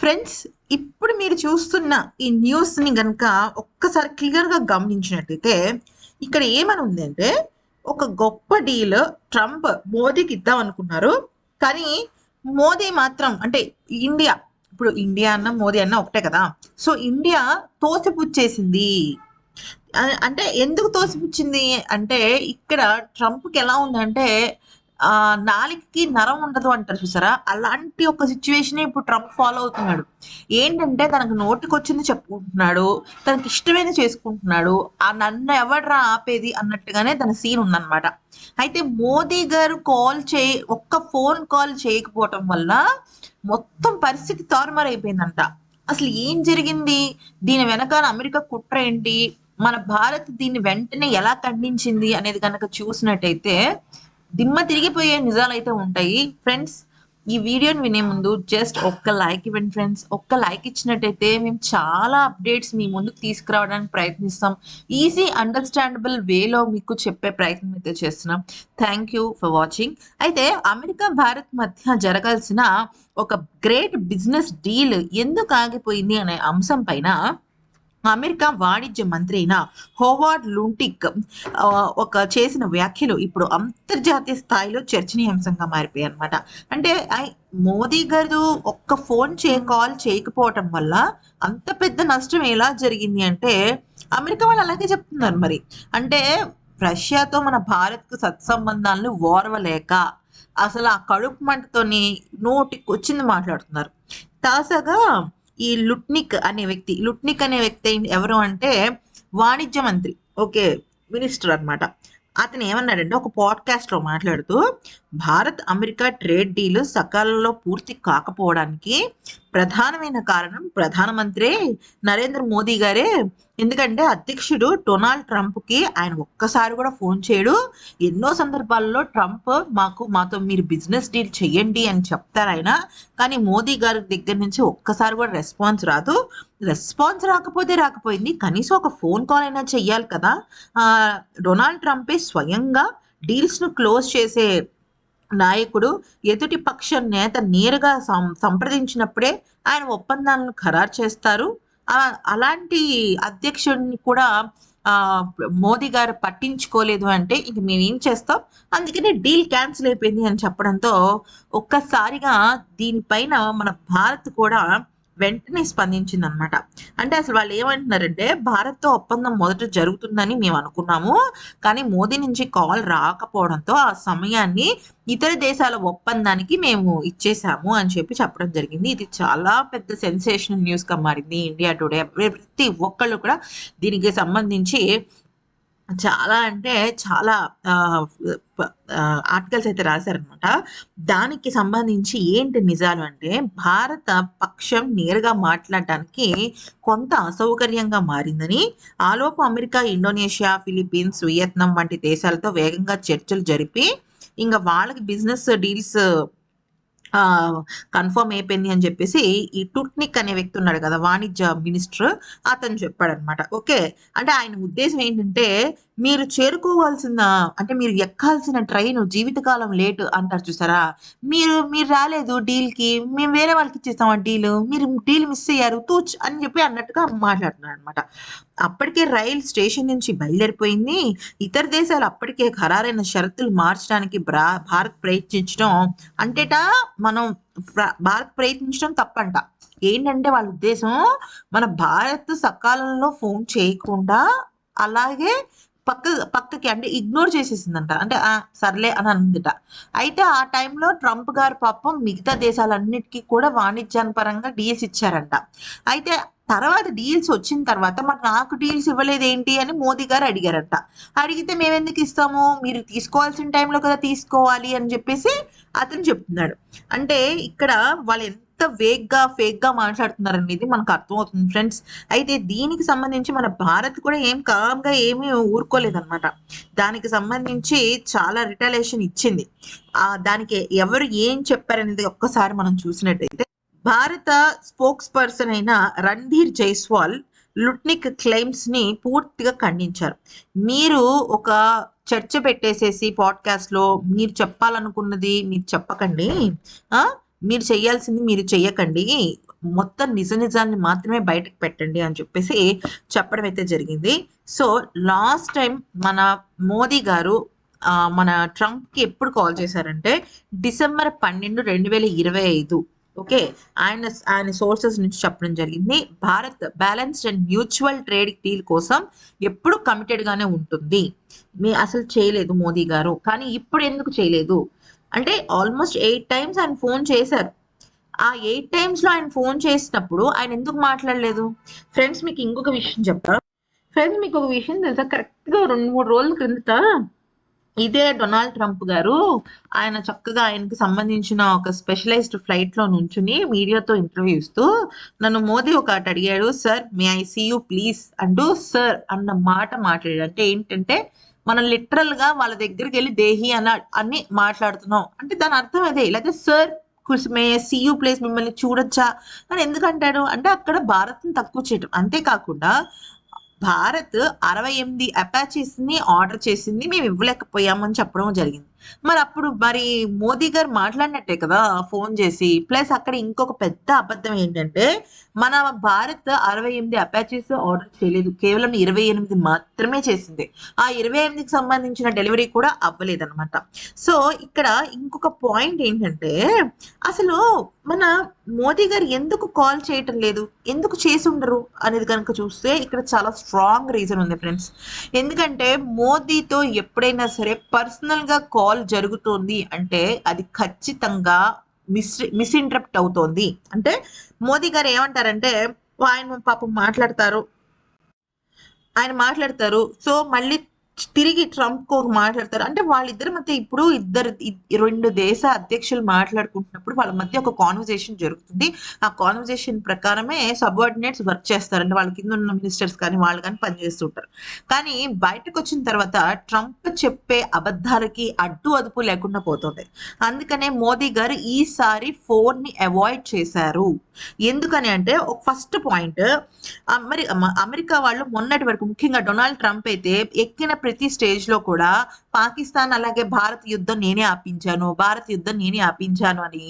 Friends ఇప్పుడు మీరు చూస్తున్న ఈ న్యూస్ని కనుక ఒక్కసారి క్లియర్గా గమనించినట్టయితే ఇక్కడ ఏమని ఉంది అంటే ఒక గొప్ప డీల్ ట్రంప్ మోదీకి ఇద్దాం అనుకున్నారు కానీ మోదీ మాత్రం అంటే ఇండియా ఇప్పుడు ఇండియా అన్న మోదీ అన్న ఒకటే కదా. సో ఇండియా తోసిపుచ్చేసింది. అంటే ఎందుకు తోసిపుచ్చింది? అంటే ఇక్కడ ట్రంప్కి ఎలా ఉందంటే ఆ నరం ఉండదు అంటారు చూసారా? అలాంటి ఒక సిచ్యువేషన్ ఇప్పుడు ట్రంప్ ఫాలో అవుతున్నాడు. ఏంటంటే తనకు నోటికి వచ్చింది చెప్పుకుంటున్నాడు తనకి ఇష్టమైన చేసుకుంటున్నాడు ఆ నన్ను ఎవడ్రా ఆపేది అన్నట్టుగానే తన సీన్ ఉందన్నమాట. అయితే మోదీ గారు కాల్ చే ఒక్క ఫోన్ కాల్ చేయకపోవటం వల్ల మొత్తం పరిస్థితి తారుమారైపోయిందంట. అసలు ఏం జరిగింది? దీని వెనకాల అమెరికా కుట్ర ఏంటి? మన భారత్ దీన్ని వెంటనే ఎలా ఖండించింది అనేది కనుక చూసినట్టయితే దిమ్మ తిరిగిపోయే నిజాలు అయితే ఉంటాయి. ఫ్రెండ్స్ ఈ వీడియోని వినే ముందు జస్ట్ ఒక్క లైక్ ఇవ్వండి ఫ్రెండ్స్ ఒక్క లైక్ ఇచ్చినట్టయితే మేము చాలా అప్డేట్స్ మీ ముందుకు తీసుకురావడానికి ప్రయత్నిస్తాం. ఈజీ అండర్స్టాండబుల్ వేలో మీకు చెప్పే ప్రయత్నం అయితే చేస్తున్నాం. థ్యాంక్ యూ ఫర్ వాచింగ్ అయితే అమెరికా భారత్ మధ్య జరగాల్సిన ఒక గ్రేట్ బిజినెస్ డీల్ ఎందుకు ఆగిపోయింది అనే అంశం పైన అమెరికా వాణిజ్య మంత్రి అయిన హోవార్డ్ లూంటిక్ ఒక చేసిన వ్యాఖ్యలు ఇప్పుడు అంతర్జాతీయ స్థాయిలో చర్చనీయాంశంగా మారిపోయాయి అనమాట అంటే ఐ- మోదీ గారు ఒక్క ఫోన్ చే కాల్ చేయకపోవటం వల్ల అంత పెద్ద నష్టం ఎలా జరిగింది అంటే అమెరికా వాళ్ళు అలాగే చెప్తున్నారు మరి. అంటే రష్యాతో మన భారత్కు సత్సంబంధాలను ఓర్వలేక అసలు ఆ కడుపు మంటతోని నోటికి వచ్చింది మాట్లాడుతున్నారు. తాజాగా ఈ లుట్నిక్ అనే వ్యక్తి లుట్నిక్ అనే వ్యక్తి ఎవరు అంటే వాణిజ్య మంత్రి ఓకే మినిస్టర్ అన్నమాట. అతను ఏమన్నాడంటే ఒక పాడ్కాస్ట్లో మాట్లాడుతూ భారత్ అమెరికా ట్రేడ్ డీల్ సకాలంలో పూర్తి కాకపోవడానికి ప్రధానమైన కారణం ప్రధానమంత్రి నరేంద్ర మోదీ గారే. ఎందుకంటే అధ్యక్షుడు డొనాల్డ్ ట్రంప్కి ఆయన ఒక్కసారి కూడా ఫోన్ చేయడు. ఎన్నో సందర్భాల్లో ట్రంప్ మాకు మాతో మీరు బిజినెస్ డీల్ చేయండి అని చెప్తారు ఆయన. కానీ మోదీ గారి దగ్గర నుంచి ఒక్కసారి కూడా రెస్పాన్స్ రాదు. రెస్పాన్స్ రాకపోతే రాకపోయింది. కనీసం ఒక ఫోన్ కాల్ అయినా చెయ్యాలి కదా. డొనాల్డ్ ట్రంపే స్వయంగా డీల్స్ను క్లోజ్ చేసే నాయకుడు ఎదుటి పక్ష నేత నేరుగా సం- సంప్రదించినప్పుడే ఆయన ఒప్పందాలను ఖరారు చేస్తారు. అలాంటి అధ్యక్షుడిని కూడా ఆ మోదీ గారు పట్టించుకోలేదు అంటే ఇంక మేము ఏం చేస్తాం? అందుకనే డీల్ క్యాన్సిల్ అయిపోయింది అని చెప్పడంతో ఒక్కసారిగా దీనిపైన మన భారత్ కూడా వెంటనే స్పందించింది అనమాట అంటే అసలు వాళ్ళు ఏమంటున్నారంటే భారత్తో ఒప్పందం మొదట జరుగుతుందని మేము అనుకున్నాము. కానీ మోదీ నుంచి కాల్ రాకపోవడంతో ఆ సమయాన్ని ఇతర దేశాల ఒప్పందానికి మేము ఇచ్చేసాము అని చెప్పి చెప్పడం జరిగింది. ఇది చాలా పెద్ద సెన్సేషనల్ న్యూస్గా మారింది. ఇండియా టుడే ప్రతి ఒక్కళ్ళు కూడా దీనికి సంబంధించి చాలా అంటే చాలా ఆర్టికల్స్ అయితే రాశారనమాట దానికి సంబంధించి ఏంటి నిజాలు అంటే భారత పక్షం నేరుగా మాట్లాడటానికి కొంత అసౌకర్యంగా మారిందని ఆలోపు అమెరికా ఇండోనేషియా ఫిలిప్పీన్స్ వియత్నాం వంటి దేశాలతో వేగంగా చర్చలు జరిపి ఇంకా వాళ్ళకి బిజినెస్ డీల్స్ కన్ఫర్మ్ అయిపోయింది అని చెప్పేసి ఈ టుట్నిక్ అనే వ్యక్తి ఉన్నాడు కదా వాణిజ్య మినిస్టర్ అతను చెప్పాడనమాట ఓకే అంటే ఆయన ఉద్దేశం ఏంటంటే మీరు చేరుకోవాల్సిన అంటే మీరు ఎక్కాల్సిన ట్రైన్ జీవితకాలం లేట్ అంటారు చూసారా? మీరు మీరు రాలేదు డీల్కి మేము వేరే వాళ్ళకి ఇచ్చేస్తాం ఆ డీల్ మీరు డీల్ మిస్ అయ్యారు తూచ్ అని చెప్పి అన్నట్టుగా మాట్లాడుతున్నాడు అనమాట అప్పటికే రైల్ స్టేషన్ నుంచి బయలుదేరిపోయింది. ఇతర దేశాలు అప్పటికే ఖరారైన షరతులు మార్చడానికి భారత్ ప్రయత్నించడం అంటేట మనం భారత్ ప్రయత్నించడం తప్పంట. ఏంటంటే వాళ్ళ ఉద్దేశం మన భారత్ సకాలంలో ఫోన్ చేయకుండా అలాగే పక్క పక్కకి అంటే ఇగ్నోర్ చేసేసిందంట. అంటే సర్లే అని అందిట అయితే ఆ టైంలో ట్రంప్ గారు పాపం మిగతా దేశాలన్నిటికీ కూడా వాణిజ్యాన్ని పరంగా డిఎస్ ఇచ్చారంట. అయితే తర్వాత డీల్స్ వచ్చిన తర్వాత మరి నాకు డీల్స్ ఇవ్వలేదు ఏంటి అని మోదీ గారు అడిగారంట. అడిగితే మేము ఎందుకు ఇస్తాము? మీరు తీసుకోవాల్సిన టైంలో కదా తీసుకోవాలి అని చెప్పేసి అతను చెప్తున్నాడు. అంటే ఇక్కడ వాళ్ళు ఎంత వేగ్గా ఫేక్గా మాట్లాడుతున్నారు అనేది మనకు అర్థమవుతుంది ఫ్రెండ్స్ అయితే దీనికి సంబంధించి మన భారత్ కూడా ఏం కామ్గా ఏమి ఏమీ ఊరుకోలేదన్నమాట. దానికి సంబంధించి చాలా రిటాలేషన్ ఇచ్చింది. ఆ దానికి ఎవరు ఏం చెప్పారనేది ఒక్కసారి మనం చూసినట్టయితే భారత స్పోక్స్ పర్సన్ అయిన రణ్ధీర్ జైస్వాల్ లుట్నిక్ క్లెయిమ్స్ని పూర్తిగా ఖండించారు. మీరు ఒక చర్చ పెట్టేసేసి పాడ్కాస్ట్లో మీరు చెప్పాలనుకున్నది మీరు చెప్పకండి. ఆ? మీరు చేయాల్సింది మీరు చెయ్యకండి మొత్తం నిజ నిజాన్ని మాత్రమే బయటకు పెట్టండి అని చెప్పేసి చెప్పడం అయితే జరిగింది. సో లాస్ట్ టైం మన మోదీ గారు మన ట్రంప్కి ఎప్పుడు కాల్ చేశారంటే డిసెంబర్ పన్నెండు రెండు వేల ఇరవై ఐదు ఓకే? ఆయన ఆయన సోర్సెస్ నుంచి చెప్పడం జరిగింది. Bharat balanced and mutual trade deal కోసం ఎప్పుడు కమిటెడ్ గానే ఉంటుంది. మీ అసలు చేయలేదు మోదీ గారు. కానీ ఇప్పుడు ఎందుకు చేయలేదు? అంటే ఆల్మోస్ట్ ఎయిట్ టైమ్స్ ఆయన ఫోన్ చేశారు. ఆ ఎయిట్ టైమ్స్లో ఆయన ఫోన్ చేసినప్పుడు ఆయన ఎందుకు మాట్లాడలేదు? ఫ్రెండ్స్ మీకు ఇంకొక విషయం చెప్తా. ఫ్రెండ్స్ మీకు ఒక విషయం తెలుసా? కరెక్ట్గా రెండు మూడు రోజుల క్రిందట ఇదే డొనాల్డ్ ట్రంప్ గారు ఆయన చక్కగా ఆయనకి సంబంధించిన ఒక స్పెషలైజ్డ్ ఫ్లైట్లో నుంచుని మీడియాతో ఇంటర్వ్యూ ఇస్తూ నన్ను మోదీ ఒక ఆట అడిగాడు sir may I see you please? అంటూ సార్ అన్న మాట మాట్లాడాడు. అంటే ఏంటంటే మనం లిటరల్గా వాళ్ళ దగ్గరికి వెళ్ళి దేహి అన్న అని మాట్లాడుతున్నాం. అంటే దాని అర్థం అదే. లేకపోతే సార్ మే సీయూ ప్లేస్ మిమ్మల్ని చూడొచ్చా? అని ఎందుకంటాడు అంటే అక్కడ భారత్ని తక్కువ చేయటం. అంతేకాకుండా భారత్ అరవై ఎనిమిది అపాచీస్ని ఆర్డర్ చేసింది మేము ఇవ్వలేకపోయామని చెప్పడం జరిగింది. మరి అప్పుడు మరి మోదీ గారు మాట్లాడినట్టే కదా ఫోన్ చేసి. ప్లస్ అక్కడ ఇంకొక పెద్ద అబద్ధం ఏంటంటే మన భారత్ అరవై ఎనిమిది అపాచీస్ ఆర్డర్ చేయలేదు. కేవలం ఇరవై ఎనిమిది మాత్రమే చేసింది. ఆ ఇరవై ఎనిమిదికి సంబంధించిన డెలివరీ కూడా అవ్వలేదన్నమాట. సో ఇక్కడ ఇంకొక పాయింట్ ఏంటంటే అసలు మన మోదీ గారు ఎందుకు కాల్ చేయటం లేదు? ఎందుకు చేసి ఉండరు? అనేది కనుక చూస్తే ఇక్కడ చాలా స్ట్రాంగ్ రీజన్ ఉంది ఫ్రెండ్స్ ఎందుకంటే మోదీతో ఎప్పుడైనా సరే పర్సనల్గా కాల్ జరుగుతోంది అంటే అది ఖచ్చితంగా మిస్ మిస్ఇంటరప్ట్ అవుతోంది. అంటే మోదీ గారు ఏమంటారంటే ఆయన పాపం మాట్లాడతారు. ఆయన మాట్లాడతారు. సో మళ్ళీ తిరిగి ట్రంప్కు మాట్లాడతారు అంటే వాళ్ళిద్దరి మధ్య ఇప్పుడు ఇద్దరు రెండు దేశ అధ్యక్షులు మాట్లాడుకుంటున్నప్పుడు వాళ్ళ మధ్య ఒక కాన్వర్జేషన్ జరుగుతుంది. ఆ కాన్వర్జేషన్ ప్రకారమే సబార్డినేట్స్ వర్క్ చేస్తారు. అంటే వాళ్ళ కింద ఉన్న మినిస్టర్స్ కానీ వాళ్ళు కానీ పనిచేస్తుంటారు కానీ బయటకు వచ్చిన తర్వాత ట్రంప్ చెప్పే అబద్ధాలకి అడ్డు అదుపు లేకుండా పోతుంది. అందుకనే మోదీ గారు ఈసారి ఫోన్ని అవాయిడ్ చేశారు. ఎందుకని అంటే ఒక ఫస్ట్ పాయింట్ అమెరి అమెరికా వాళ్ళు మొన్నటి వరకు ముఖ్యంగా డొనాల్డ్ ట్రంప్ అయితే ఎక్కిన ప్రతి స్టేజ్లో కూడా పాకిస్తాన్ అలాగే భారత్ యుద్ధం నేనే ఆపించాను భారత్ యుద్ధం నేనే ఆపించాను అని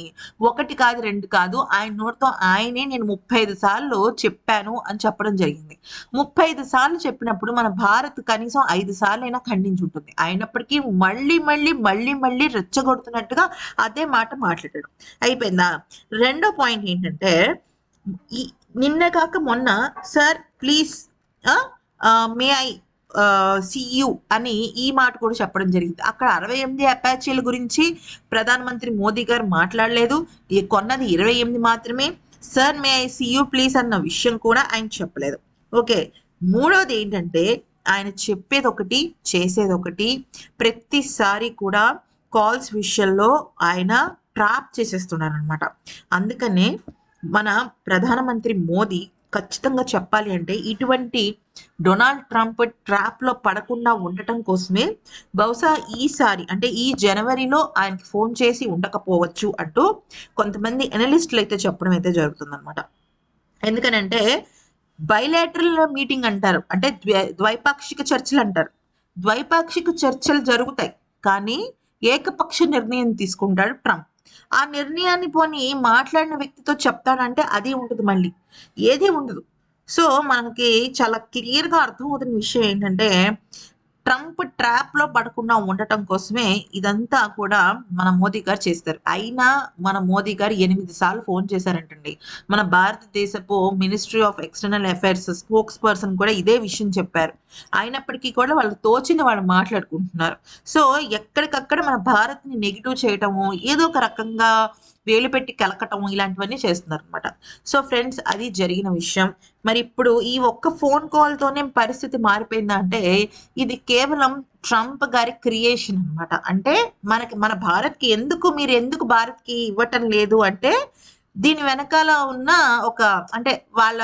ఒకటి కాదు రెండు కాదు ఆయన నోటితో ఆయనే నేను ముప్పై ఐదు సార్లు చెప్పాను అని చెప్పడం జరిగింది. ముప్పై ఐదు సార్లు చెప్పినప్పుడు మన భారత్ కనీసం ఐదు సార్లు అయినా ఖండించి ఉంటుంది అయినప్పటికీ మళ్ళీ మళ్ళీ మళ్ళీ మళ్ళీ రెచ్చగొడుతున్నట్టుగా అదే మాట మాట్లాడడం. అయిపోయిందా? రెండో పాయింట్ ఏంటంటే నిన్న కాక మొన్న sir please may I see you అని ఈ మాట కూడా చెప్పడం జరిగింది. అక్కడ అరవై ఎనిమిది అపాచీల గురించి ప్రధానమంత్రి మోదీ గారు మాట్లాడలేదు. ఈ కొన్నది ఇరవై ఎనిమిది మాత్రమే. Sir may I see you please అన్న విషయం కూడా ఆయన చెప్పలేదు. ఓకే. మూడవది ఏంటంటే ఆయన చెప్పేది ఒకటి చేసేది ఒకటి ప్రతిసారి కూడా కాల్స్ విషయంలో ఆయన ట్రాప్ చేసేస్తున్నారు అనమాట అందుకనే మన ప్రధానమంత్రి మోదీ ఖచ్చితంగా చెప్పాలి అంటే ఇటువంటి డొనాల్డ్ ట్రంప్ ట్రాప్లో పడకుండా ఉండటం కోసమే బహుశా ఈసారి అంటే ఈ జనవరిలో ఆయనకి ఫోన్ చేసి ఉండకపోవచ్చు అంటూ కొంతమంది ఎనలిస్టులు అయితే చెప్పడం అయితే జరుగుతుంది ఎందుకనంటే బైలాటరల్ మీటింగ్ అంటారు అంటే ద్వైపాక్షిక చర్చలు అంటారు. ద్వైపాక్షిక చర్చలు జరుగుతాయి కానీ ఏకపక్ష నిర్ణయం తీసుకుంటాడు ట్రంప్. ఆ నిర్ణయాన్ని పోని మాట్లాడిన వ్యక్తితో చెప్తాడంటే అది ఉండదు మళ్ళీ. ఏది ఉండదు. సో మనకి చాలా క్లియర్గా అర్థమవుతున్న విషయం ఏంటంటే ట్రంప్ ట్రాప్లో పడకుండా ఉండటం కోసమే ఇదంతా కూడా మన మోదీ గారు చేస్తారు. అయినా మన మోదీ గారు ఎనిమిది సార్లు ఫోన్ చేశారంటండి. మన భారతదేశపు ministry of external affairs spokesperson కూడా ఇదే విషయం చెప్పారు. అయినప్పటికీ కూడా వాళ్ళు తోచింది వాళ్ళు మాట్లాడుకుంటున్నారు. సో ఎక్కడికక్కడ మన భారత్ని నెగిటివ్ చేయటము ఏదో ఒక రకంగా వేలు పెట్టి కలకటం ఇలాంటివన్నీ చేస్తున్నారు అనమాట సో ఫ్రెండ్స్ అది జరిగిన విషయం. మరి ఇప్పుడు ఈ ఒక్క ఫోన్ కాల్ తోనే పరిస్థితి మారిపోయిందంటే ఇది కేవలం ట్రంప్ గారి క్రియేషన్ అన్నమాట. అంటే మనకి మన భారత్కి ఎందుకు మీరు ఎందుకు భారత్కి ఇవ్వటం లేదు అంటే దీని వెనకాల ఉన్న ఒక అంటే వాళ్ళ